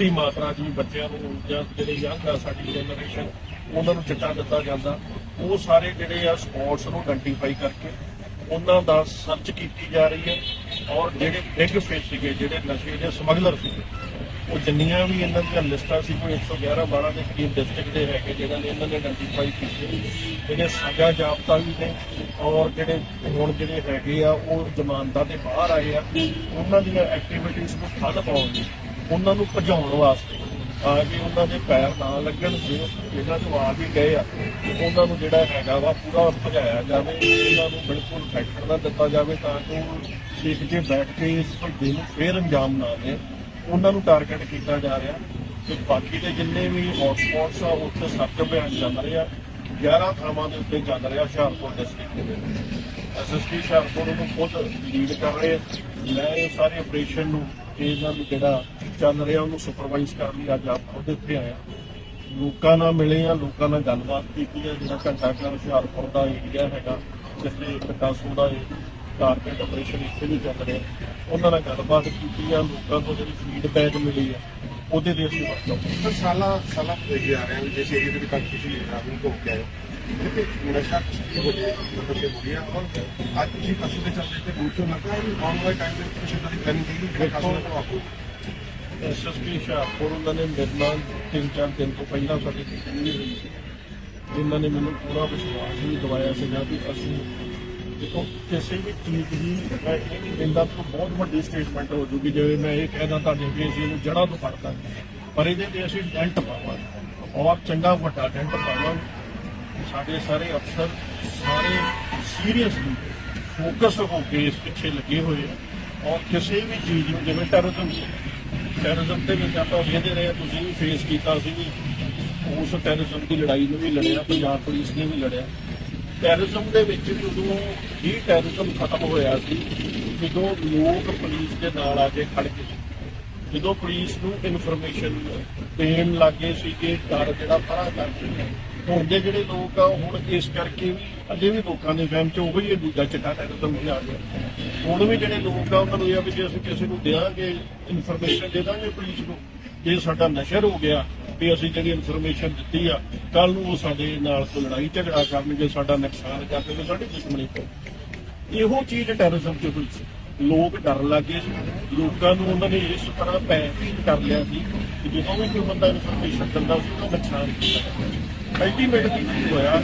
ਬਹੁਤੀ ਮਾਤਰਾ 'ਚ ਵੀ ਬੱਚਿਆਂ ਨੂੰ ਜਾਂ ਜਿਹੜੇ ਯੰਗ ਆ ਸਾਡੀ ਜਨਰੇਸ਼ਨ ਉਹਨਾਂ ਨੂੰ ਚਿੱਟਾ ਦਿੱਤਾ ਜਾਂਦਾ। ਉਹ ਸਾਰੇ ਜਿਹੜੇ ਆ ਸਪੋਰਟਸ ਨੂੰ ਆਇਡੈਂਟੀਫਾਈ ਕਰਕੇ ਉਹਨਾਂ ਦਾ ਸਰਚ ਕੀਤੀ ਜਾ ਰਹੀ ਹੈ ਔਰ ਜਿਹੜੇ ਬਿਗ ਫਿਸ਼ ਸੀਗੇ, ਜਿਹੜੇ ਨਸ਼ੇ ਦੇ ਸਮਗਲਰ ਸੀਗੇ, ਉਹ ਜਿੰਨੀਆਂ ਵੀ ਇਹਨਾਂ ਦੀਆਂ ਲਿਸਟਾਂ ਸੀ, ਕੋਈ 111 12 ਦੇ ਕਰੀਬ ਡਿਸਟ੍ਰਿਕਟ ਦੇ ਹੈਗੇ ਜਿਹਨਾਂ ਨੇ ਇਹਨਾਂ ਨੇ ਆਇਡੈਂਟੀਫਾਈ ਕੀਤੇ। ਜਿਹੜੇ ਸਜ਼ਾ ਜਾਪਤਾ ਵੀ ਨੇ ਔਰ ਜਿਹੜੇ ਹੁਣ ਜਿਹੜੇ ਹੈਗੇ ਆ, ਉਹ ਜ਼ਮਾਨਤਾਂ ਤੇ ਬਾਹਰ ਆਏ ਆ, ਉਹਨਾਂ ਦੀਆਂ ਐਕਟੀਵਿਟੀਜ਼ ਨੂੰ ਠੱਲ ਪਾਉਣ ਲਈ ਉਹਨਾਂ ਨੂੰ ਭਜਾਉਣ ਵਾਸਤੇ। ਆ ਕਿ ਉਹਨਾਂ ਦੇ ਪੈਰ ਨਾ ਲੱਗਣ, ਜੇ ਇਹਨਾਂ ਤੋਂ ਆ ਵੀ ਗਏ ਆ ਉਹਨਾਂ ਨੂੰ ਜਿਹੜਾ ਹੈਗਾ ਵਾ ਪੂਰਾ ਭਜਾਇਆ ਜਾਵੇ, ਉਹਨਾਂ ਨੂੰ ਬਿਲਕੁਲ ਫੈਕਟਰ ਦਾ ਦਿੱਤਾ ਜਾਵੇ, ਤਾਂ ਕਿ ਉਹ ਸਿੱਖ ਕੇ ਬੈਠ ਕੇ ਇਸ ਧੰਦੇ ਨੂੰ ਫੇਰ ਅੰਜਾਮ ਨਾ ਦੇ ਉਹਨਾਂ ਨੂੰ ਟਾਰਗੇਟ ਕੀਤਾ ਜਾ ਰਿਹਾ। ਤੇ ਬਾਕੀ ਦੇ ਜਿੰਨੇ ਵੀ ਹੌਟਸਪੌਟਸ ਆ, ਉੱਥੇ ਸਰਚ ਅਭਿਆਨ ਚੱਲ ਰਿਹਾ 11 ਥਾਵਾਂ ਦੇ ਉੱਤੇ ਚੱਲ ਰਿਹਾ ਹੁਸ਼ਿਆਰਪੁਰ ਡਿਸਟ੍ਰਿਕਟ ਦੇ ਵਿੱਚ। ਐਸਐਸਪੀ ਹੁਸ਼ਿਆਰਪੁਰ ਨੂੰ ਖੁਦ ਲੀਡ ਕਰ ਰਹੇ ਮੈਂ ਇਹ ਸਾਰੇ ਆਪਰੇਸ਼ਨ ਨੂੰ ਇਹਨਾਂ ਨੂੰ ਜਿਹੜਾ ਚੱਲ ਰਿਹਾ ਉਹਨੂੰ ਸੁਪਰਵਾਈਜ਼ ਕਰਨ ਲਈ ਅੱਜ ਆਪ ਖੁਦ ਇੱਥੇ ਆਇਆ। ਲੋਕਾਂ ਨਾਲ ਮਿਲੇ ਆ ਲੋਕਾਂ ਨਾਲ ਗੱਲਬਾਤ ਕੀਤੀ ਹੈ ਜਿਹੜਾ ਘੰਟਾ ਘਰ ਹੁਸ਼ਿਆਰਪੁਰ ਦਾ ਏਰੀਆ ਹੈਗਾ ਜਿੱਥੇ ਕਟਾਸੂ ਦਾ ਟਾਰਗੇਟ ਆਪਰੇਸ਼ਨ ਇੱਥੇ ਵੀ ਚੱਲ ਰਿਹਾ। ਉਹਨਾਂ ਨਾਲ ਗੱਲਬਾਤ ਕੀਤੀ ਆ ਲੋਕਾਂ ਤੋਂ ਜਿਹੜੀ ਫੀਡਬੈਕ ਮਿਲੀ ਆ ਉਹਦੇ ਤੇ ਅਸੀਂ ਵਰਤੋਂ ਸਰ ਸਾਲਾ ਸਾਲਾ ਦੇਖਦੇ ਆ ਰਹੇ ਹਾਂ ਜਿਸ ਏਰੀਏ ਦੇ ਵਿੱਚ ਕੱਲ ਤੁਸੀਂ ਕੇ ਆਏ ਹੋ। ਤੇ ਨਸ਼ਾ ਕਿਸੀ ਹੋ ਗਿਆ ਮਤਲਬ ਕਿ ਹੋ ਗਿਆ ਔਰ ਅੱਜ ਤੁਸੀਂ ਕਸੂ ਦੇ ਚੱਲਦੇ ਤੇ ਪਹੁੰਚੋ ਲੱਗਾ ਹੈ ਆਉਣ ਵਾਲੇ ਟਾਈਮ ਦੇ ਵਿੱਚ ਕੁਛ ਇਦਾਂ ਦੀ ਜਿਹੜਾ ਕਸੂ ਨੂੰ ਐਸਐਸਪੀ ਹੁਸ਼ਿਆਰਪੁਰ ਉਹਨਾਂ ਨੇ ਮੇਰੇ ਨਾਲ ਤਿੰਨ ਚਾਰ ਦਿਨ ਤੋਂ ਪਹਿਲਾਂ ਸਾਡੀ ਮੀਟਿੰਗ ਵੀ ਹੋਈ ਸੀ। ਜਿਨ੍ਹਾਂ ਨੇ ਮੈਨੂੰ ਪੂਰਾ ਵਿਸ਼ਵਾਸ ਵੀ ਦਿਵਾਇਆ ਸੀਗਾ ਵੀ ਅਸੀਂ ਦੇਖੋ, ਕਿਸੇ ਵੀ ਚੀਜ਼ ਦੀ ਮੈਂ ਇਹ ਨਹੀਂ ਕਹਿੰਦਾ ਕਿ ਬਹੁਤ ਵੱਡੀ ਸਟੇਟਮੈਂਟ ਹੋ ਜੂਗੀ। ਜਿਵੇਂ ਮੈਂ ਇਹ ਕਹਿਦਾ ਤੁਹਾਡੇ ਵੀ ਅਸੀਂ ਇਹਨੂੰ ਜੜ੍ਹਾਂ ਤੋਂ ਫੜਦਾ ਪਰ ਇਹਦੇ ਤੇ ਅਸੀਂ ਡੈਂਟ ਪਾਵਾਂਗੇ। ਔਰ ਚੰਗਾ ਵੱਡਾ ਡੈਂਟ ਪਾਵਾਂਗੇ। ਸਾਡੇ ਸਾਰੇ ਅਫਸਰ, ਸਾਰੇ ਸੀਰੀਅਸਲੀ ਫੋਕਸ ਹੋ ਕੇ ਇਸ ਪਿੱਛੇ ਲੱਗੇ ਹੋਏ ਆ। ਔਰ ਕਿਸੇ ਵੀ ਚੀਜ਼ ਨੂੰ, ਜਿਵੇਂ ਟੈਰਰਿਜ਼ਮ ਸੀ ਟੈਰਰਿਜ਼ਮ ਦੇ ਵਿੱਚ ਆਪਾਂ ਵੇਖਦੇ ਰਹੇ ਤੁਸੀਂ ਵੀ ਫੇਸ ਕੀਤਾ ਸੀ ਵੀ ਉਸ ਟੈਰਰਿਜ਼ਮ ਦੀ ਲੜਾਈ ਨੂੰ ਵੀ ਲੜਿਆ, ਪੰਜਾਬ ਪੁਲਿਸ ਨੇ ਵੀ ਲੜਿਆ। ਟੈਰਰਿਜ਼ਮ ਦੇ ਵਿੱਚ ਵੀ ਉਦੋਂ ਹੀ ਟੈਰਰਿਜ਼ਮ ਖਤਮ ਹੋਇਆ ਸੀ, ਜਦੋਂ ਲੋਕ ਪੁਲਿਸ ਦੇ ਨਾਲ ਆ ਕੇ ਖੜ ਗਏ। ਜਦੋਂ ਪੁਲਿਸ ਨੂੰ ਇਨਫੋਰਮੇਸ਼ਨ ਦੇਣ ਲੱਗੇ ਸੀ ਕਿ ਡਰ ਜਿਹੜਾ ਪਰਾਂ ਕਰ ਦਿੱਤਾ ਜਿਹੜੇ ਲੋਕ ਆ, ਹੁਣ ਇਸ ਕਰਕੇ ਵੀ ਅਜੇ ਵੀ ਲੋਕਾਂ ਦੇ ਵਹਿਮ ਚ ਉਹੀ ਇਹ ਦੂਜਾ ਚਿੱਟਾ ਟੈਰਰਿਜ਼ਮ ਵੀ ਆ ਗਿਆ। ਹੁਣ ਵੀ ਜਿਹੜੇ ਲੋਕ ਆ, ਉਹਨਾਂ ਨੂੰ ਇਹ ਆ ਵੀ ਜੇ ਅਸੀਂ ਕਿਸੇ ਨੂੰ ਦੇਵਾਂਗੇ ਇਨਫੋਰਮੇਸ਼ਨ ਦੇ ਦਾਂਗੇ ਪੁਲਿਸ ਨੂੰ, ਜੇ ਸਾਡਾ ਨਸ਼ਰ ਹੋ ਗਿਆ, ਵੀ ਅਸੀਂ ਜਿਹੜੀ ਇਨਫੋਰਮੇਸ਼ਨ ਦਿੱਤੀ ਆ ਕੱਲ ਨੂੰ ਉਹ ਸਾਡੇ ਨਾਲ ਕੋਈ ਲੜਾਈ ਝਗੜਾ ਕਰਨਗੇ ਸਾਡਾ ਨੁਕਸਾਨ ਕਰ ਦੇਣਗੇ ਸਾਡੀ ਦੁਸ਼ਮਣੀ ਪਊ ਇਹੋ ਚੀਜ਼ ਟੈਰਰਿਜ਼ਮ ਚ ਹੋਈ ਸੀ। ਲੋਕ ਡਰ ਲੱਗੇ ਸੀ। ਲੋਕਾਂ ਨੂੰ ਉਹਨਾਂ ਨੇ ਇਸ ਤਰ੍ਹਾਂ ਪੈਨਿਕ ਕਰ ਲਿਆ ਸੀ ਕਿ ਜਦੋਂ ਵੀ ਕੋਈ ਬੰਦਾ ਇਨਫੋਰਮੇਸ਼ਨ ਦਿੰਦਾ ਸੀ ਉਹ ਨੁਕਸਾਨ ਕੀਤਾ। ਅਲਟੀਮੇਟਲੀ ਕੀ ਹੋਇਆ,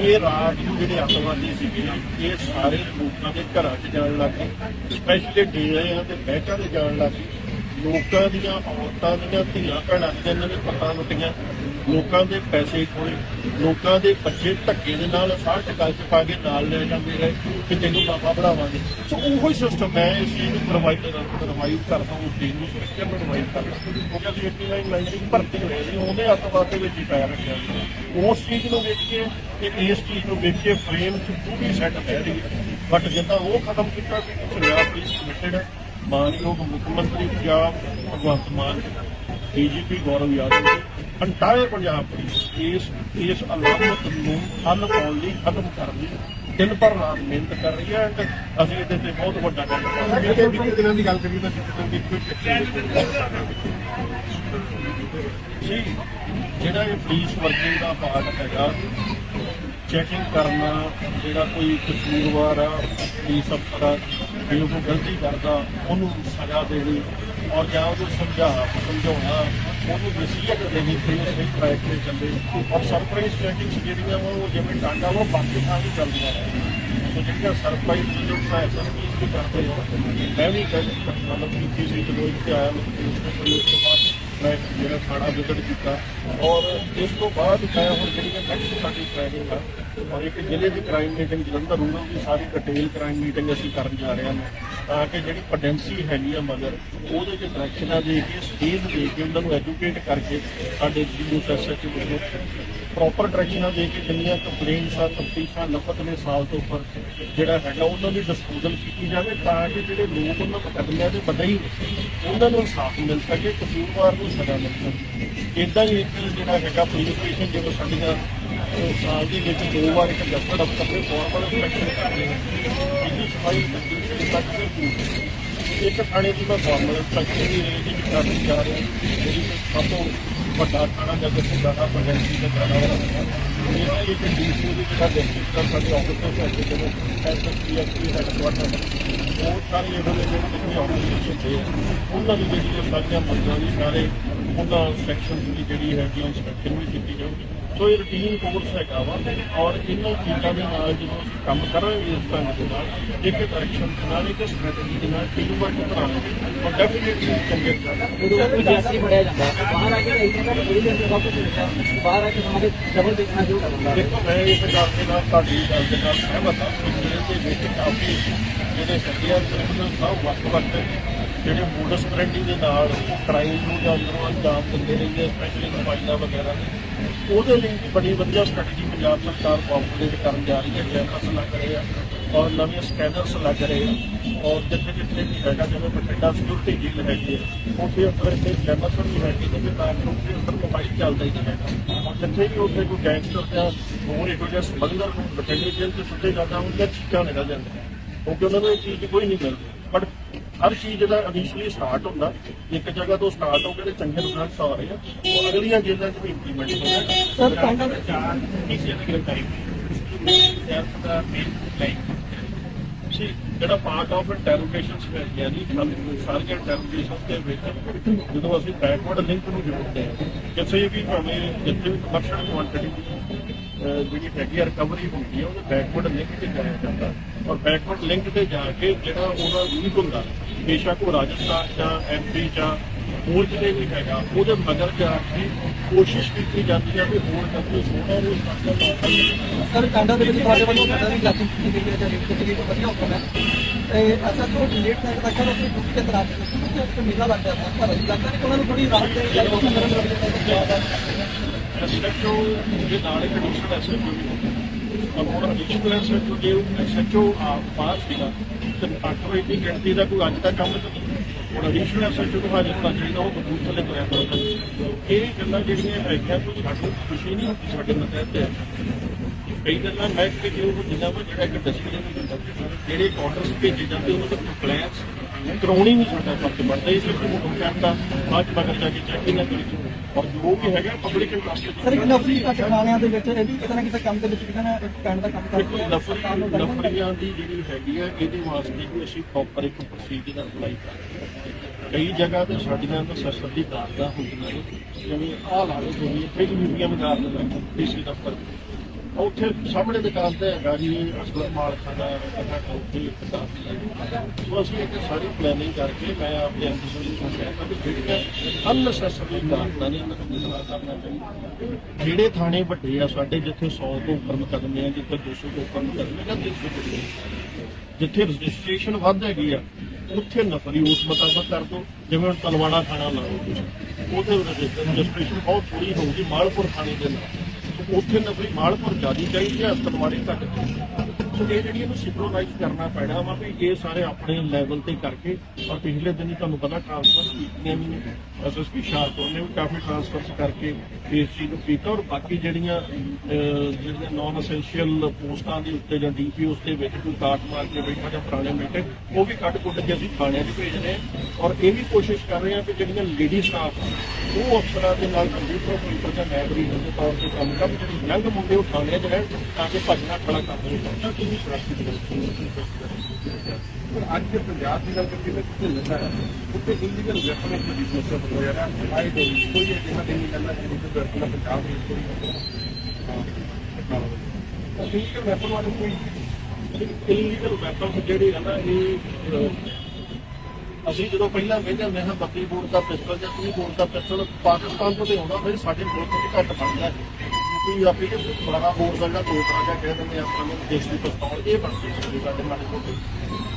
ਇਹ ਰਾਤ ਨੂੰ ਜਿਹੜੇ ਅੱਤਵਾਦੀ ਸੀਗੇ, ਇਹ ਸਾਰੇ ਲੋਕਾਂ ਦੇ ਘਰਾਂ 'ਚ ਜਾਣ ਲੱਗ ਗਏ। ਸਪੈਸ਼ਲੀ ਡੇਰਿਆਂ ਤੇ ਬੈਂਕਾਂ 'ਤੇ ਜਾਣ ਲੱਗ ਗਏ। ਲੋਕਾਂ ਦੀਆਂ ਔਰਤਾਂ ਦੀਆਂ ਧੀਆਂ ਭੈਣਾਂ ਦੀਆਂ, ਇਹਨਾਂ ਨੇ ਪਤਾ ਲੁੱਟੀਆਂ। ਲੋਕਾਂ ਦੇ ਪੈਸੇ ਖੋਏ ਲੋਕਾਂ ਦੇ ਬੱਚੇ ਧੱਕੇ ਦੇ ਨਾਲ ਸਾਹ ਟਕਾ ਚ ਪਾ ਕੇ ਨਾਲ ਲੈ ਜਾਂਦੇ ਰਹੇ ਕਿ ਤੈਨੂੰ ਬਾਬਾ ਬਣਾਵਾਂਗੇ। ਸੋ ਉਹੋ ਹੀ ਸਿਸਟਮ ਮੈਂ ਇਸ ਚੀਜ਼ ਨੂੰ ਪ੍ਰੋਵਾਈਡ ਪ੍ਰੋਵਾਈਡ ਕਰਦਾ ਉਸ ਚੀਜ਼ ਨੂੰ ਸੁਰੱਖਿਆ ਪ੍ਰੋਵਾਈਡ ਕਰਦਾ ਕਿਉਂਕਿ ਅਸੀਂ 89 90 ਭਰਤੀ ਹੋਏ ਸੀ ਉਹਦੇ ਅੱਤਵਾਦ ਦੇ ਵਿੱਚ ਹੀ ਪੈਰ ਰੱਖਿਆ ਸੀ। ਉਸ ਚੀਜ਼ ਨੂੰ ਵੇਖ ਕੇ ਤੇ ਇਸ ਚੀਜ਼ ਨੂੰ ਵੇਖ ਕੇ ਫਰੇਮ ਚ ਪੂਰੀ ਸੈੱਟ ਪੈ ਰਹੀ ਹੈ। ਬਟ ਜਿੱਦਾਂ ਉਹ ਖਤਮ ਕੀਤਾ ਸੀ ਪੰਜਾਬ ਪੁਲਿਸ ਕਮਿਟਡ ਹੈ। ਮਾਨਯੋਗ ਮੁੱਖ ਮੰਤਰੀ Punjab Bhagwant Mann DGP Gaurav Yadav entire Punjab police ਇਸ ਇਸ ਅਲਾਮਤ ਨੂੰ ਹੱਲ ਪਾਉਣ ਲਈ ਖਤਮ ਕਰਨ ਲਈ। ਦਿਨ ਪਰ ਰਾਤ ਮਿਹਨਤ ਕਰ ਰਹੀ ਹੈ and ਅਸੀਂ ਇਹਦੇ ਤੇ ਬਹੁਤ ਵੱਡਾ ਕੰਮ ਕਰ ਰਹੇ ਹਾਂ। ਵੀ ਦਿਨਾਂ ਦੀ ਗੱਲ ਕਰੀਏ ਤਾਂ ਜਿੱਦਾਂ ਦੀ ਕੋਈ ਜਿਹੜਾ ਇਹ ਪੁਲਿਸ ਵਰਕਿੰਗ ਦਾ ਪਾਰਟ ਹੈਗਾ ਚੈਕਿੰਗ ਕਰਨਾ ਜਿਹੜਾ ਕੋਈ ਕਸੂਰਵਾਰ ਆ ਪੁਲਿਸ ਅਫਸਰ ਜੇ ਉਹ ਗਲਤੀ ਕਰਦਾ ਉਹਨੂੰ ਸਜ਼ਾ ਦੇਣੀ ਔਰ ਜਾਂ ਉਹਨੂੰ ਸਮਝਾ ਸਮਝਾਉਣਾ ਉਹਨੂੰ ਨਸੀਹਤ ਦੇਣੀ ਕਿ ਸਹੀ ਟਰੈਕ ਤੇ ਚੱਲੇ। ਔਰ ਸਰਪ੍ਰਾਈਜ਼ ਚੈਕਿੰਗ ਜਿਹੜੀਆਂ ਵਾ ਉਹ ਜਿਵੇਂ ਟਾਂਡਾ ਵਾ ਉਹ ਬਾਕੀ ਥਾਂ ਵੀ ਚੱਲਦੀਆਂ ਸੋ ਜਿਹੜੀਆਂ ਸਰਪ੍ਰਾਈਜ਼ ਚੀਜ਼ਾਂ ਮੈਂ ਐਸਐਸਪੀਸ ਵੀ ਕਰਦੇ ਹਾਂ ਮੈਂ ਵੀ ਕਰ ਮਤਲਬ ਕੀਤੀ ਸੀ ਜਦੋਂ ਇੱਥੇ ਆਇਆ, ਮੈਂ ਉਸ ਤੋਂ ਬਾਅਦ ਮੈਂ ਜਿਹੜਾ ਥਾਣਾ ਵਿਜ਼ਿਟ ਕੀਤਾ। ਔਰ ਇਸ ਤੋਂ ਬਾਅਦ ਮੈਂ ਹੁਣ ਜਿਹੜੀਆਂ ਨੈਕਸਟ ਸਾਡੀ ਟ੍ਰੇਨਿੰਗ ਆ ਔਰ ਇੱਕ ਜ਼ਿਲ੍ਹੇ ਦੀ ਕ੍ਰਾਈਮ ਮੀਟਿੰਗ ਜਲੰਧਰ ਉਹਨਾਂ ਦੀ ਸਾਰੀ ਡਿਟੇਲ ਕ੍ਰਾਈਮ ਮੀਟਿੰਗ ਅਸੀਂ ਕਰਨ ਜਾ ਰਹੇ ਹਾਂ ਤਾਂ ਕਿ ਜਿਹੜੀ ਪੋਟੈਂਸੀ ਹੈਗੀ ਆ ਮਗਰ ਉਹਦੇ ਚ ਡਾਇਰੈਕਸ਼ਨਾਂ ਦੇ ਕੇ ਸਟੇਜ ਦੇ ਕੇ, ਉਹਨਾਂ ਨੂੰ ਐਜੂਕੇਟ ਕਰਕੇ ਸਾਡੇ ਜੀਓ ਐਸਐਚ ਨੂੰ ਪ੍ਰੋਪਰ ਡਾਇਰੈਕਸ਼ਨਾਂ ਦੇ ਕੇ ਜਿੰਨੀਆਂ ਕੰਪਲੇਂਟਸ ਆ, ਤਫਤੀਸ਼ਾਂ ਲੰਬਤ ਨੇ ਸਾਲ ਤੋਂ ਉੱਪਰ ਜਿਹੜਾ ਹੈਗਾ, ਉਹਨਾਂ ਦੀ ਡਿਸਪੋਜ਼ਲ ਕੀਤੀ ਜਾਵੇ ਤਾਂ ਕਿ ਜਿਹੜੇ ਲੋਕ ਉਹਨਾਂ ਮੁਕੱਦਮਿਆਂ ਦੇ ਬਦਈ ਉਹਨਾਂ ਨੂੰ ਇਨਸਾਫ ਮਿਲ ਸਕੇ, ਕਸੂਰਵਾਰ ਨੂੰ ਸਜ਼ਾ ਮਿਲ ਸਕੇ। ਇਦਾਂ ਹੀ ਇੱਕ ਜਿਹੜਾ ਹੈਗਾ ਪੁਲਿਸ ਜਦੋਂ ਸਾਡੀਆਂ ਸਾਲ ਦੇ ਵਿੱਚ ਦੋ ਵਾਰ ਇੱਕ ਦਫ਼ਤਰ ਦਫ਼ਤਰ ਦੇ ਫਾਰਮਲ ਇਨਸਪੈਕਸ਼ਨ ਕਰਦੇ ਹਾਂ ਇਹਦੀ ਸਫ਼ਾਈ ਤਕਰੀਬਨ ਤੱਕ ਦੇ ਇੱਕ ਥਾਣੇ ਦੀ ਮੈਂ ਫਾਰਮਲ ਇਨਸਪੈਕਸ਼ਨ ਦੀ ਰੇਂਜ ਵਿੱਚ ਕਰਨ ਜਾ ਰਿਹਾ ਜਿਹੜੀ ਸਭ ਤੋਂ ਵੱਡਾ ਥਾਣਾ ਜਾਂ ਜਿੱਥੇ ਜ਼ਿਆਦਾ ਪ੍ਰੈਜ਼ੈਂਸੀ ਦਾ ਜ਼ਿਆਦਾ ਹੋਣਾ ਇਹਦਾ ਇੱਕ ਡੀਸੀ ਦੀ ਜਿਹੜਾ ਡਿਸਟ੍ਰਿਕਟ ਦਾ ਸਾਡੇ ਆਫਿਸ ਤੋਂ ਸਾਡੇ ਕੋਲ ਐਸਐਸਪੀਐਸਪੀ ਹੈਡਕੁਆਟਰ। ਉਹ ਸਾਰੇ ਲੈਵਲ ਦੇ ਜਿਹੜੇ ਜਿਹੜੇ ਆਫਿਸ ਹੁੰਦੇ ਆ, ਉਹਨਾਂ ਦੀ ਜਿਹੜੀ ਇਹ ਸਾਰੀਆਂ ਮੰਗਾਂ ਦੀ ਸਾਰੇ ਉਹਨਾਂ ਸੈਕਸ਼ਨ ਦੀ ਜਿਹੜੀ ਹੈਗੀ ਇਨਸਪੈਕਸ਼ਨ ਵੀ ਕੀਤੀ ਜਾਊਗੀ। ਸੋ ਇਹ ਰੂਟੀਨ ਕੋਰਸ ਹੈਗਾ ਵਾ ਔਰ ਇਹਨਾਂ ਚੀਜ਼ਾਂ ਦੇ ਨਾਲ ਜਦੋਂ ਅਸੀਂ ਕੰਮ ਕਰਾਂਗੇ ਇਸ ਢੰਗ ਦੇ ਨਾਲ ਇੱਕ ਡਾਇਰੈਕਸ਼ਨ ਨਾਲ ਇੱਕ ਸਟ੍ਰੈਟਜੀ ਦੇ ਨਾਲ ਟੀਮ ਵਰਕ ਬਣਾਵਾਂਗੇ ਔਰ ਡੈਫੀਨਿਟਲੀ ਚੰਗੇ ਜਦੋਂ ਕੋਈ ਜੈਸੀ ਫੜਿਆ ਜਾਂਦਾ ਬਾਹਰ ਆ ਕੇ ਨਹੀਂ ਤਾਂ ਥੋੜੀ ਦੇਰ ਤੋਂ ਵਾਪਸ ਮਿਲਦਾ ਹੈ। ਬਾਹਰ ਆ ਕੇ ਸਮਾਂ ਡਬਲ ਦੇਖਣਾ ਸ਼ੁਰੂ। ਦੇਖੋ ਮੈਂ ਇਸ ਗੱਲ ਦੇ ਨਾਲ ਤੁਹਾਡੀ ਗੱਲ ਦੇ ਨਾਲ ਸਹਿਮਤ ਹਾਂ ਕਿ ਦੇ ਵਿੱਚ ਕਾਫੀ ਜਿਹੜੇ ਸੱਤਿਆ ਕ੍ਰਿਮੀਨਲ ਸਭ ਵੱਖ-ਵੱਖ ਜਿਹੜੇ ਮੋਡਸ ਆਪਰੈਂਡੀ ਦੇ ਨਾਲ ਕ੍ਰਾਈਮ ਨੂੰ ਜਾਂ ਅੰਦਰੋਂ ਅੰਜਾਮ ਦਿੰਦੇ ਰਹਿੰਦੇ ਸਪੈਸ਼ਲੀ ਮੋਬਾਈਲਾਂ ਵਗੈਰਾ ਦੇ ਉਹਦੇ ਲਈ ਵੀ ਬੜੀ ਵਧੀਆ ਸਟ੍ਰੈਟਜੀ ਪੰਜਾਬ ਸਰਕਾਰ ਕੋਆਪਰੇਟ ਕਰਨ ਜਾ ਰਹੀ ਹੈ ਕੈਮਰਸ ਲੱਗ ਰਹੇ ਆ ਔਰ ਨਵੇਂ ਸਕੈਨਰਸ ਲੱਗ ਰਹੇ ਆ ਔਰ ਜਿੱਥੇ ਜਿੱਥੇ ਵੀ ਹੈਗਾ, ਜਿਵੇਂ ਬਠਿੰਡਾ ਸਿਕਿਉਰਿਟੀ ਜੇਲ੍ਹ ਹੈਗੀ ਹੈ ਉੱਥੇ ਅੰਦਰ ਇੱਥੇ ਕੈਮਰਸ ਵੀ ਹੈਗੇ ਨੇ ਕਿ ਤਾਂ ਕਿ ਉੱਥੇ ਅੰਦਰ ਕਮਾਈ ਚੱਲਦਾ ਹੀ ਹੈਗਾ। ਔਰ ਜਿੱਥੇ ਵੀ ਉੱਥੇ ਕੋਈ ਗੈਂਗਸਟਰ ਜਾਂ ਹੋਰ ਇਹੋ ਜਿਹਾ ਸਮਗਲਰ ਨੂੰ ਬਠਿੰਡੇ ਜੇਲ੍ਹ 'ਚ ਸੁੱਟੇ ਜਾਂਦਾ, ਉਹਦੀਆਂ ਚੀਕਾਂ ਨਿਕਲ ਜਾਂਦੀਆਂ, ਕਿਉਂਕਿ ਉਹਨਾਂ ਨੂੰ ਇਹ ਚੀਜ਼ ਕੋਈ ਨਹੀਂ ਮਿਲਦੀ। ਬਟ ਹਰ ਚੀਜ਼ ਦਾ ਇਨੀਸ਼ੀਅਲੀ ਸਟਾਰਟ ਹੁੰਦਾ। ਇੱਕ ਜਗ੍ਹਾ ਤੋਂ ਸਟਾਰਟ ਹੋ ਕੇ ਤੇ ਚੰਗੇ ਰਿਜ਼ਲਟਸ ਆ ਰਹੇ ਆ। ਉਹ ਅਗਲੀਆਂ ਜੇਲ੍ਹਾਂ 'ਚ ਵੀ ਇੰਪਲੀਮੈਂਟ ਹੋ ਰਿਹਾ। ਸਰ ਕਾਂਡਾ ਚਾਰ ਕਿਸੇ ਦੀ ਗ੍ਰਿਫਤਾਰੀ ਸੈਲਫ ਦਾ ਮੇਨ ਲਾਈਕ ਸੀ ਜਿਹੜਾ ਪਾਰਟ ਆਫ ਇੰਟਰੋਗੇਸ਼ਨਸ ਹੈ ਯਾਨੀ ਸਾਰੀਆਂ ਇੰਟਰੋਗੇਸ਼ਨਸ ਦੇ ਵਿੱਚ ਜਦੋਂ ਅਸੀਂ ਬੈਕਵਰਡ ਲਿੰਕ ਨੂੰ ਜੋੜਦੇ ਹਾਂ ਕਿਸੇ ਵੀ ਭਾਵੇਂ ਜਿੱਥੇ ਵੀ ਕਮਰਸ਼ੀਅਲ ਕੁਆਂਟੀਟੀ ਜਿਹੜੀ ਹੈਗੀ ਆ ਰਿਕਵਰੀ ਹੁੰਦੀ ਹੈ ਉਹਦੇ ਬੈਕਵਰਡ ਲਿੰਕ ਤੇ ਜਾਇਆ ਜਾਂਦਾ। ਔਰ ਬੈਕਵਰਡ ਲਿੰਕ ਤੇ ਜਾ ਕੇ ਜਿਹੜਾ ਉਹਦਾ ਵੀਕ ਹੁੰਦਾ ਬੇਸ਼ੱਕ ਉਹ ਰਾਜਸਥਾਨ ਜਾਂ ਐਮਪੀ ਜਾਂ ਹੋਰ ਕਿਤੇ ਵੀ ਹੈਗਾ ਉਹਦੇ ਮਗਰ ਜਾ ਕੇ ਕੋਸ਼ਿਸ਼ ਕੀਤੀ ਜਾਂਦੀ ਹੈ ਵੀ ਹੋਰ ਕੰਟਰੀ ਸੋਨਾ ਨੂੰ ਸਰ ਕਾਂਡਾ ਦੇ ਵਿੱਚ ਤੁਹਾਡੇ ਵੱਲੋਂ ਪਤਾ ਨਹੀਂ ਲੱਗੀ ਕਿ ਜਿਹੜੀ ਹੈ ਜਿਹੜੀ ਕਿਤੇ ਵੀ ਵਧੀਆ ਹੁਕਮ ਹੈ। ਤੇ ਅਸਲ ਤੋਂ ਲੇਟ ਨਾਈਟ ਤੱਕ ਉਹ ਡਿਊਟੀ ਤੇ ਤਰਾਜ ਕਿਉਂਕਿ ਉਸ ਤੋਂ ਮੇਲਾ ਲੱਗਦਾ ਹੈ ਪਰ ਲੱਗਦਾ ਨਹੀਂ ਕਿ ਉਹਨਾਂ ਨੂੰ ਥੋੜੀ ਰਾਹਤ ਦੇ ਜਾਂ ਮੌਸਮ ਨਰਮ ਲੱਗ ਜਾਂਦਾ ਹੈ ਐਸਐਚਓ ਦੇ ਨਾਲ ਇੱਕ ਐਡੀਸ਼ਨਲ ਐਸਐਚਓ ਵੀ ਹੁੰਦਾ ਔਰ ਹੁਣ ਐਡੀਸ਼ਨਲ ਐਸਐਚਓ ਜੇ ਐਸਐਚਓ ਆ ਪਾਸ ਸੀਗਾ ਤੇ 8 ਵਜੇ ਦੀ ਗਿਣਤੀ ਦਾ ਕੋਈ ਅੱਜ ਦਾ ਕੰਮ ਨਹੀਂ। ਹੁਣ ਅਡੀਸ਼ਨਲ ਐਸਐਚਓ ਨੂੰ ਹਾਜ਼ਰ ਹੋਣਾ ਚਾਹੀਦਾ ਉਹ ਕਬੂਤਰ ਲੈ ਤੁਰਿਆ ਕਰਦਾ ਇਹ ਗੱਲਾਂ ਜਿਹੜੀਆਂ ਹੈਗੀਆਂ ਕੋਈ ਸਾਨੂੰ ਖੁਸ਼ੀ ਨਹੀਂ ਹੁੰਦੀ ਸਾਡੇ ਮਤਲਬ ਤੇ। ਕਈ ਗੱਲਾਂ ਮੈਂ ਕਿ ਜੋ ਜਿੰਨਾ ਵਾ ਜਿਹੜਾ ਇੱਕ ਡਿਸਪਲਿਨ ਜਿਹੜੇ ਆਰਡਰਸ ਭੇਜੇ ਜਾਂਦੇ ਉਹਨਾਂ ਦਾ ਕੰਪਲਾਈਂਸ ਕਰਾਉਣੀ ਨਹੀਂ ਸਾਡਾ ਫਰਜ਼ ਬਣਦਾ। ਇਸ ਲਈ ਹੁਕਮ ਕਰਦਾ ਬਾਅਦ ਚ ਮਗਰ ਜਾ ਕੇ ਚੈੱਕ ਨਾ ਕਰੀ ਔਰ ਜੋ ਵੀ ਹੈਗਾ ਪਬਲਿਕ ਇੰਟਰਸਟ ਸਰ ਇੱਕ ਨਫਰੀ ਘੱਟ ਖਾਣਿਆਂ ਦੇ ਵਿੱਚ ਇਹ ਵੀ ਕਿਤੇ ਨਾ ਕਿਤੇ ਕੰਮ ਦੇ ਵਿੱਚ ਕਿਤੇ ਨਾ ਪੈਣ ਦਾ ਕੰਮ ਕਰਦੇ ਨਫਰੀ ਨਫਰੀਆਂ ਦੀ ਜਿਹੜੀ ਹੈਗੀ ਆ ਇਹਦੇ ਵਾਸਤੇ ਵੀ ਅਸੀਂ ਪ੍ਰੋਪਰ ਇੱਕ ਪ੍ਰੋਸੀਜਰ ਅਪਲਾਈ ਕਰਦੇ ਹਾਂ। ਕਈ ਜਗ੍ਹਾ ਤੇ ਸਾਡੀਆਂ ਤਾਂ ਸਸਰ ਦੀ ਕਾਰਦਾਂ ਹੁੰਦੀਆਂ ਨੇ ਜਿਵੇਂ ਆਹ ਲਾ ਲਓ ਤੁਸੀਂ ਇੱਥੇ ਵੀ ਮਿਊਜ਼ੀਅਮ ਕਾਰਡ ਹੈ ਡੀਸੀ ਦਫ਼ਤਰ ਉੱਥੇ ਸਾਹਮਣੇ ਦੁਕਾਨ ਤੇ ਹੈਗਾ ਜੀ, ਅਸਲ ਮਾਲ ਖਾਨਾ ਅੱਗਾ ਉੱਥੇ ਇੱਕ ਹੈ ਸੋ ਅਸੀਂ ਇੱਕ ਸਾਰੀ ਪਲੈਨਿੰਗ ਕਰਕੇ ਮੈਂ ਆਪਣੇ ਐਮਪੀ ਨੂੰ ਕਹਿੰਦਾ ਕਿ ਜਿਹੜੀਆਂ ਅਨਨੈਸੈਸਰੀ ਕਾਰਦਾਂ ਨੇ ਇਹਨਾਂ ਨੂੰ ਨਿਕਲਾ ਕਰਨਾ ਚਾਹੀਦਾ ਜਿਹੜੇ ਥਾਣੇ ਵੱਡੇ ਆ, ਸਾਡੇ ਜਿੱਥੇ 100 ਤੋਂ ਉੱਪਰ ਮੁਕੱਦਮੇ ਆ, ਜਿੱਥੇ 200 ਤੋਂ ਉੱਪਰ ਮੁਕੱਦਮੇ ਜਾਂ 300 ਤੋਂ ਜਿੱਥੇ ਰਜਿਸਟ੍ਰੇਸ਼ਨ ਵੱਧ ਹੈਗੀ ਆ, ਉੱਥੇ ਨਫਰੀ ਉਸ ਮੁਤਾਬਕ ਕਰ ਦੋ ਜਿਵੇਂ ਹੁਣ ਤਲਵਾੜਾ ਥਾਣਾ ਲਾਓ ਤੁਸੀਂ, ਉੱਥੇ ਰਜਿਸਟ੍ਰੇਸ਼ਨ ਬਹੁਤ ਥੋੜੀ ਹੋਊਗੀ, ਮਾਲਪੁਰ ਥਾਣੇ ਦੇ ਨਾਲ। ਉੱਥੇ ਨਫਰੀ ਮਾਲਪੁਰ ਜਿਆਦੀ ਚਾਹੀਦੀ ਹੈ ਤਲਵਾੜੀ ਘੱਟ ਸੋ ਇਹ ਜਿਹੜੀ ਇਹਨੂੰ ਸਿੰਕਰੋਨਾਈਜ਼ ਕਰਨਾ ਪੈਣਾ ਵਾ ਵੀ ਇਹ ਸਾਰੇ ਆਪਣੇ ਲੈਵਲ ਤੇ ਕਰਕੇ, ਔਰ ਪਿਛਲੇ ਦਿਨ ਹੀ ਤੁਹਾਨੂੰ ਪਤਾ ਟ੍ਰਾਂਸਫਰ ਕੀਤੀਆਂ ਵੀ ਨੇ ਐਸਐਸਪੀ ਸ਼ਾਹਪੁਰ ਨੇ ਵੀ ਕਾਫੀ ਟ੍ਰਾਂਸਫਰਸ ਕਰਕੇ ਇਸ ਚੀਜ਼ ਨੂੰ ਕੀਤਾ ਔਰ ਬਾਕੀ ਜਿਹੜੀਆਂ ਜਿਹੜੀਆਂ ਨਾਨ ਅਸੈਂਸ਼ੀਅਲ ਪੋਸਟਾਂ ਦੇ ਉੱਤੇ ਜਾਂ ਡੀਪੀਓਸ ਦੇ ਵਿੱਚ ਕੋਈ ਕਾਟ ਮਾਰ ਕੇ ਬੈਠਾ ਜਾਂ ਪੁਰਾਣੇ ਬੈਠੇ, ਉਹ ਵੀ ਕੱਢ ਕੁੱਟ ਕੇ ਅਸੀਂ ਥਾਣਿਆਂ 'ਚ ਭੇਜ ਰਹੇ ਹਾਂ। ਔਰ ਇਹ ਵੀ ਕੋਸ਼ਿਸ਼ ਕਰ ਰਹੇ ਹਾਂ ਕਿ ਜਿਹੜੀਆਂ ਲੇਡੀ ਸਟਾਫ ਉਹ ਅਫਸਰਾਂ ਦੇ ਨਾਲ ਕੰਪਿਊਟਰ ਆਪਰੇਟਰ ਜਾਂ ਲਾਇਬ੍ਰੇਰੀ ਦੇ ਤੌਰ ਤੇ ਕੰਮ ਕਰਨ, ਜਿਹੜੇ ਯੰਗ ਮੁੰਡੇ ਉਹ ਥਾਣਿਆਂ 'ਚ ਰਹਿਣ ਤਾਂ ਕਿ ਭੱਜਣਾ ਖੜਾ ਕਰ ਦੇਣ। ਕਿ ਵੀ ਸੁਰੱਖਿਅਤ ਰਹੇ। ਪਰ ਅੱਜ ਦੇ ਪੰਜਾਬ ਦੀ ਗੱਲ ਕਰੀਏ ਤਾਂ ਕਿਤੇ ਨਸ਼ਾ ਹੈ? ਉੱਥੇ ਇਲੀਗਲ ਵੈਪਨ ਦੀ ਬਿਜ਼ਨਸ ਹੋ ਰਿਹਾ। ਹੈ ਆਈ ਦੋ ਕੋਈ ਇਹ ਜਿਹੜਾ ਨਹੀਂ ਕਰਨਾ ਜਿਹੜੀ ਕਿ ਵੈਪਨ ਪੰਜਾਬ ਦੀ ਕੋਈ ਇਲੀਗਲ ਵੈਪਨ ਵਾਲੇ ਕੋਈ ਇਲੀਗਲ ਵੈਪਨਸ ਜਿਹੜੇ ਆ ਨਾ ਇਹ ਅਸੀਂ ਜਦੋਂ ਪਹਿਲਾਂ ਕਹਿੰਦੇ ਮੈਂ ਹਾਂ 32 ਬੋਰ ਦਾ ਪਿਸਤਲ ਜਾਂ 30 ਬੋਰ ਦਾ ਪਿਸਤਲ ਪਾਕਿਸਤਾਨ ਤੋਂ ਤੇ ਆਉਂਦਾ ਫਿਰ ਸਾਡੇ ਮੁਲਕ ਵਿੱਚ ਘੱਟ ਬਣਦਾ ਕੋਈ ਆਪੇ ਪੁਰਾਣਾ ਬੜਾ ਬੋਰ ਦਾ ਜਿਹੜਾ ਦੋ ਤਰ੍ਹਾਂ ਕਹਿ ਦਿੰਦੇ ਆਪਾਂ ਨੂੰ ਦੇਸ਼ ਦੀ ਪਿਸਤੌਲ ਇਹ ਬਣ ਸੀ ਸਾਡੇ ਮਾੜੇ ਮੋਟੇ।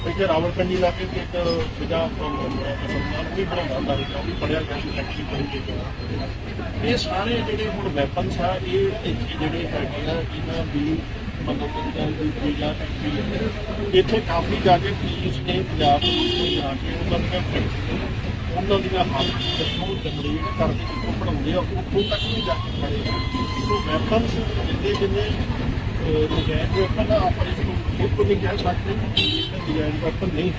ਇੱਥੇ ਰਾਵਲਪਿੰਡੀ ਇਲਾਕੇ ਤੇ ਇੱਕ ਸਿਜਾ ਮੁਸਲਮਾਨ ਵੀ ਬਣਾਉਂਦਾ ਹੁੰਦਾ ਸੀ ਉਹ ਵੀ ਪੜਿਆ ਗਿਆ ਸੀ ਫੈਕਟਰੀ ਬਣੀ ਗਈ ਇਹ ਸਾਰੇ ਜਿਹੜੇ ਹੁਣ ਵੈਪਨਸ ਆ, ਇਹ ਜਿਹੜੇ ਹੈਗੇ ਆ ਇਹਨਾਂ ਦੀ ਮਤਲਬ ਕਿ ਦੀ ਪੀਲਾ ਫੈਕਟਰੀ ਇੱਥੇ ਕਾਫੀ ਜਾ ਕੇ ਪੁਲਿਸ ਨੇ ਪੰਜਾਬ ਪੁਲਿਸ ਨੇ ਜਾ ਕੇ ਉਹਨਾਂ ਦੀਆਂ ਫੈਕਟਰੀ ਉਹਨਾਂ ਦੀਆਂ ਹਾਲਤ ਕਿੱਥੋਂ ਕੰਪਲੀਟ ਕਰਕੇ ਕਿੱਥੋਂ ਬਣਾਉਂਦੇ ਆ, ਉੱਥੋਂ ਤੱਕ ਵੀ ਜਾ ਕੇ ਖੜੇ ਸੋ ਵੈਪਨਸ ਜਿੰਨੇ ਜਿੰਨੇ ਨਜਾਇਜ਼ ਵੈਪਨ ਆਪਣੇ ਨੂੰ ਖੁਦ ਨਹੀਂ ਕਹਿ ਸਕਦੇ ਕਿ ਨਜਾਇਜ਼ ਵੈਪਨ ਨਹੀਂ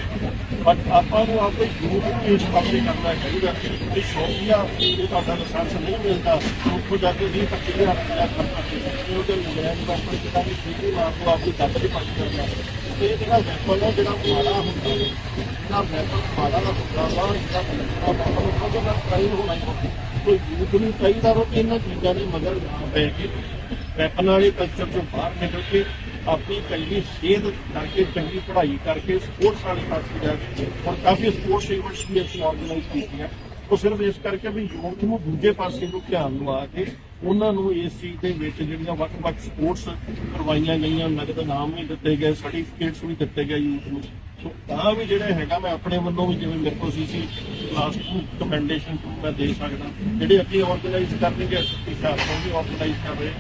ਬਟ ਆਪਾਂ ਨੂੰ ਆਪਣੇ ਯੂਥ ਨੂੰ ਇਸ ਪਾਸੇ ਕਰਨਾ ਚਾਹੀਦਾ ਕਿ ਸ਼ੌਕੀਆ ਇਹ ਤੁਹਾਡਾ ਲਾਇਸੈਂਸ ਨਹੀਂ ਮਿਲਦਾ, ਉੱਥੋਂ ਜਾ ਕੇ 20 25 ਹਜ਼ਾਰ ਰੁਪਇਆ ਖਰਚਾ ਕੇ ਉਹਦੇ ਨਜਾਇਜ਼ ਵੈਪਨ ਕਿਤਾ ਵੀ ਠੀਕ ਨਹੀਂ ਮਾਰ ਤੋਂ ਆਪਣੀ ਦੱਬ ਦੀ ਪਾਸ ਕਰਨਾ। ਇਹ ਜਿਹੜਾ ਵੈਪਨ ਹੈ ਜਿਹੜਾ ਮਾੜਾ ਹੁੰਦਾ ਹੈ ਜਿਹੜਾ ਵੈਪਨ ਮਾੜਾ ਦਾ ਹੁੰਦਾ ਵਾ ਜਿਹੜਾ ਵੈਪਨ ਦਾ ਟ੍ਰਾਈਲ ਹੋਣਾ ਚਾਹੀਦਾ ਕੋਈ ਯੂਥ ਨੂੰ ਚਾਹੀਦਾ ਵਾ ਕਿ ਇਹਨਾਂ ਚੀਜ਼ਾਂ ਦੇ ਮਗਰ ਪੈ ਕੇ ਵੈਪਨ ਵਾਲੇ ਕਲਚਰ ਤੋਂ ਬਾਹਰ ਨਿਕਲ ਕੇ ਆਪਣੀ ਚੰਗੀ ਸਿਹਤ ਕਰਕੇ ਚੰਗੀ ਪੜ੍ਹਾਈ ਕਰਕੇ ਸਪੋਰਟਸ ਵਾਲੇ ਪਾਸੇ ਜਾ ਕੇ ਔਰ ਕਾਫੀ ਸਪੋਰਟਸ ਇਵੈਂਟਸ ਵੀ ਅਸੀਂ ਆਰਗੇਨਾਈਜ਼ ਕੀਤੀਆਂ ਉਹ ਸਿਰਫ ਇਸ ਕਰਕੇ ਵੀ ਯੂਥ ਨੂੰ ਦੂਜੇ ਪਾਸੇ ਨੂੰ ਧਿਆਨ ਲਵਾ ਕੇ ਉਹਨਾਂ ਨੂੰ ਇਸ ਚੀਜ਼ ਦੇ ਵਿੱਚ ਜਿਹੜੀਆਂ ਵੱਖ-ਵੱਖ ਸਪੋਰਟਸ ਕਰਵਾਈਆਂ ਗਈਆਂ, ਨਗਦ ਨਾਮ ਵੀ ਦਿੱਤੇ ਗਏ ਸਰਟੀਫਿਕੇਟਸ ਵੀ ਦਿੱਤੇ ਗਏ ਯੂਥ ਨੂੰ। ਸੋ ਤਾਂ ਵੀ ਜਿਹੜਾ ਹੈਗਾ, ਮੈਂ ਆਪਣੇ ਵੱਲੋਂ ਵੀ ਜਿਵੇਂ ਮੇਰੇ ਕੋਲ ਸੀਸੀ ਕਲਾਸ ਨੂੰ ਕਮੈਂਡੇਸ਼ਨ ਮੈਂ ਦੇ ਸਕਦਾ। ਜਿਹੜੇ ਅੱਗੇ ਆਰਗੇਨਾਈਜ਼ ਕਰਨਗੇ ਹੁਸ਼ਿਆਰਪੁਰ ਵੀ ਆਰਗੇਨਾਈਜ਼ ਕਰ ਰਹੇ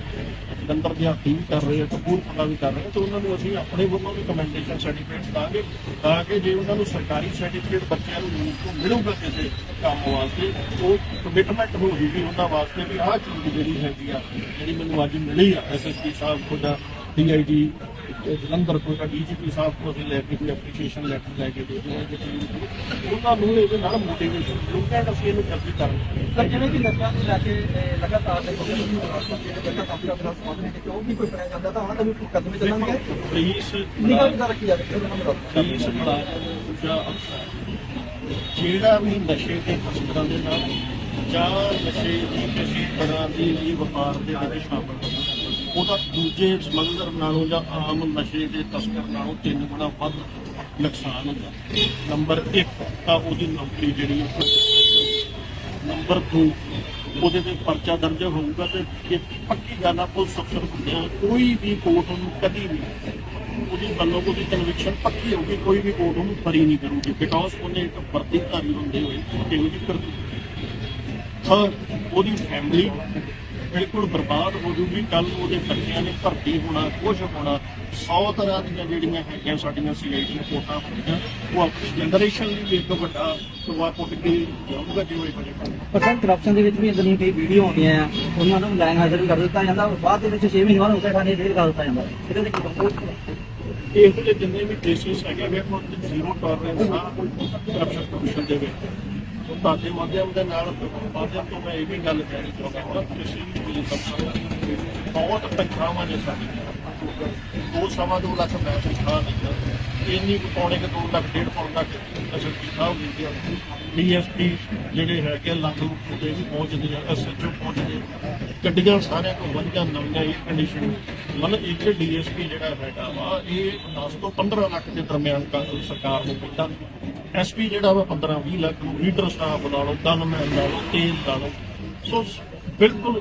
ਜਲੰਧਰ ਦੇ ਹੱਥੀ ਕਰ ਰਹੇ ਆ ਕਪੂਰਥਲਾ ਵੀ ਕਰ ਰਹੇ ਆ, ਤੇ ਉਹਨਾਂ ਨੂੰ ਅਸੀਂ ਆਪਣੇ ਵੱਲੋਂ ਵੀ ਕਮੈਂਡੇਸ਼ਨ ਸਰਟੀਫਿਕੇਟ ਦਾਂਗੇ ਤਾਂ ਕਿ ਜੇ ਉਹਨਾਂ ਨੂੰ ਸਰਕਾਰੀ ਸਰਟੀਫਿਕੇਟ ਬੱਚਿਆਂ ਨੂੰ ਯੂਥ ਮਿਲੂਗਾ ਕਿਸੇ ਕੰਮ ਵਾਸਤੇ ਉਹ ਕਮਿਟਮੈਂਟ ਹੋਊਗੀ ਉਹਨਾਂ ਵਾਸਤੇ ਵੀ ਆਹ ਚੀਜ਼ ਜਿਹੜੀ ਹੈਗੀ ਆ ਜਿਹੜੀ ਮੈਨੂੰ ਅੱਜ ਮਿਲੀ ਆ ਐਸਐਸਪੀ ਸਾਹਿਬ ਕੋਲ ਡੀਆਈਜੀ ਜਲੰਧਰ ਕੋਈ ਡੀਜੀਪੀ ਸਾਹਿਬ ਕੋਲ ਅਸੀਂ ਲੈ ਕੇ ਕੋਈ ਐਪਲੀਕੇਸ਼ਨ ਲੈਟਰ ਲੈ ਕੇ ਦੇ ਜਿਹੜੀ ਉਹਨਾਂ ਨੂੰ ਇਹਦੇ ਨਾਲ ਮੋਟੀਵੇਸ਼ਨ ਮਿਲੂਗਾ ਕਿ ਅਸੀਂ ਇਹਨੂੰ ਜਲਦੀ ਕਰਾਂਗੇ ਸਰ ਜਿਵੇਂ ਕਿ ਨਸ਼ਿਆਂ ਨੂੰ ਲੈ ਕੇ ਲਗਾਤਾਰ ਦੇਖੋ ਕਿ ਜਿਹੜੇ ਕਿ ਉਹ ਵੀ ਕੋਈ ਫੜਿਆ ਜਾਂਦਾ ਤਾਂ ਉਹਨਾਂ ਦਾ ਵੀ ਕਦਮ ਚੱਲਾਂਗੇ ਪੁਲਿਸ ਨਿਗਾਹ ਕਿਦਾਂ ਰੱਖੀ ਜਾਵੇ ਪੁਲਿਸ ਜਾਂ ਅਫਸਰ। ਜਿਹੜਾ ਵੀ ਨਸ਼ੇ ਦੇ ਤਸਕਰਾਂ ਦੇ ਨਾਲ ਜਾਂ ਨਸ਼ੇ ਦੀ ਕਿਸੇ ਤਰ੍ਹਾਂ ਦੀ ਵਪਾਰ ਦੇ ਵਿੱਚ ਸ਼ਾਮਲ ਹੁੰਦਾ ਉਹਦਾ ਦੂਜੇ ਸਮਗਲਰ ਨਾਲੋਂ ਜਾਂ ਆਮ ਨਸ਼ੇ ਦੇ ਤਸਕਰ ਨਾਲੋਂ ਤਿੰਨ ਗੁਣਾ ਵੱਧ ਨੁਕਸਾਨ ਹੁੰਦਾ। ਨੰਬਰ 1 ਤਾਂ ਉਹਦੀ ਨੌਕਰੀ ਜਿਹੜੀ ਉਹ ਨੰਬਰ 2 ਉਹਦੇ ਤੇ ਪਰਚਾ ਦਰਜ ਹੋਊਗਾ ਤੇ ਇਹ ਪੱਕੀ ਗੱਲ ਆ, ਪੁਲਿਸ ਅਫਸਰ ਹੁੰਦਿਆਂ ਕੋਈ ਵੀ ਕੋਰਟ ਉਹਨੂੰ ਕਦੀ ਵੀ ਉਹਦੀ ਵੱਲੋਂ ਉਹਦੀ ਕਨਵਿਕਸ਼ਨ ਪੱਕੀ ਹੋਊਗੀ, ਕੋਈ ਵੀ ਕੋਰਟ ਉਹਨੂੰ ਫਰੀ ਨਹੀਂ ਕਰੂਗੀ ਬਿਕੋਜ਼ ਉਹਨੇ ਇੱਕ ਵਰਦੀਧਾਰੀ ਹੁੰਦੇ ਹੋਏ ਇਹੋ ਜਿਹੀ ਕਰਤੂਤ ਥਰਡ ਉਹਦੀ ਫੈਮਿਲੀ ਬਿਲਕੁਲ ਬਰਬਾਦ ਹੋ ਜੂਗੀ ਕੱਲ ਉਹਦੇ ਬੱਚਿਆਂ ਨੇ ਭਰਤੀ ਹੋਣਾ ਕੁਝ ਹੋਣਾ 100 ਤਰ੍ਹਾਂ ਦੀਆਂ ਜਿਹੜੀਆਂ ਹੈਗੀਆਂ ਸਾਡੀਆਂ ਸੀਆਈਟੀ ਰਿਪੋਰਟਾਂ ਹੁੰਦੀਆਂ ਉਹ ਆਪਣੀ ਜਨਰੇਸ਼ਨ ਲਈ ਵੀ ਇੱਕ ਵੱਡਾ ਟੋਆ ਪੁੱਟ ਕੇ ਜਾਊਗਾ ਜਿਵੇਂ ਬਣੇ ਪਰ ਸਰ ਕਰਪਸ਼ਨ ਦੇ ਵਿੱਚ ਵੀ ਇਦਾਂ ਕਈ ਵੀਡੀਓ ਆਉਂਦੀਆਂ ਆ ਉਹਨਾਂ ਨੂੰ ਲਾਈਨ ਹਾਜ਼ਰ ਕਰ ਦਿੱਤਾ ਜਾਂਦਾ ਬਾਅਦ ਦੇ ਵਿੱਚ 6 ਮਹੀਨੇ ਬਾਅਦ ਉੱਤੇ ਥਾਣੇ ਜੇਲ੍ਹ ਕਰ ਦਿੱਤਾ ਜਾਂਦਾ। ਇਹਦੇ ਕਹੋਗੇ ਇਹੋ ਜਿਹੇ ਜਿੰਨੇ ਵੀ ਕੇਸਿਸ ਹੈਗੇ ਵੇਖੋ ਜ਼ੀਰੋ ਟੋਲਰੈਂਸ ਆ ਕਰਪਸ਼ਨ ਕਮਿਸ਼ਨ ਦੇ ਵਿੱਚ। ਤੁਹਾਡੇ ਮਾਧਿਅਮ ਦੇ ਨਾਲ, ਮਾਧਿਅਮ ਤੋਂ ਮੈਂ ਇਹ ਵੀ ਗੱਲ ਕਹਿਣੀ ਚਾਹੁੰਦਾ ਹਾਂ ਕਿਸੇ ਵੀ ਪੁਲਿਸ ਅਫਸਰ ਬਹੁਤ ਤਨਖਾਹਾਂ ਨੇ ਸਾਡੀਆਂ ਦੋ ਸਵਾ ਦੋ ਲੱਖ ਮੈਂ ਤਨਖਾਹ ਨਹੀਂ ਇੰਨੀ ਕੁ ਪੌਣੇ ਕਿ ਦੋ ਲੱਖ, ਡੇਢ ਪੌਣੇ ਲੱਖ ਅਸਲ ਕੀ ਸਾਹਿਬ ਦਿੰਦੇ ਆ ਡੀਐਸਪੀ ਜਿਹੜੇ ਹੈਗੇ ਲੱਖ ਰੁਪਏ ਵੀ ਪਹੁੰਚਦੇ ਆ, ਐਸਐਚਓ ਪਹੁੰਚਦੇ ਆ। ਗੱਡੀਆਂ ਸਾਰਿਆਂ ਤੋਂ ਵਧੀਆ ਨਵੀਆਂ ਇਹ ਕੰਡੀਸ਼ਨ ਮਤਲਬ ਇੱਕ ਡੀਐਸਪੀ ਜਿਹੜਾ ਹੈਗਾ ਵਾ, ਇਹ 10 ਤੋਂ 15 ਲੱਖ ਦੇ ਦਰਮਿਆਨ ਕਾਂਗਰਸ ਸਰਕਾਰ ਨੂੰ ਦਿੱਤਾ ਐਸਪੀ ਜਿਹੜਾ ਵਾ 15 20 ਲੱਖ ਲੀਡਰ ਸਟਾਫ ਲਾ ਲਓ ਗਨਮੈਨ ਲਾ ਲਓ ਤੇਲ ਲਾ ਲਓ ਸੋ ਬਿਲਕੁਲ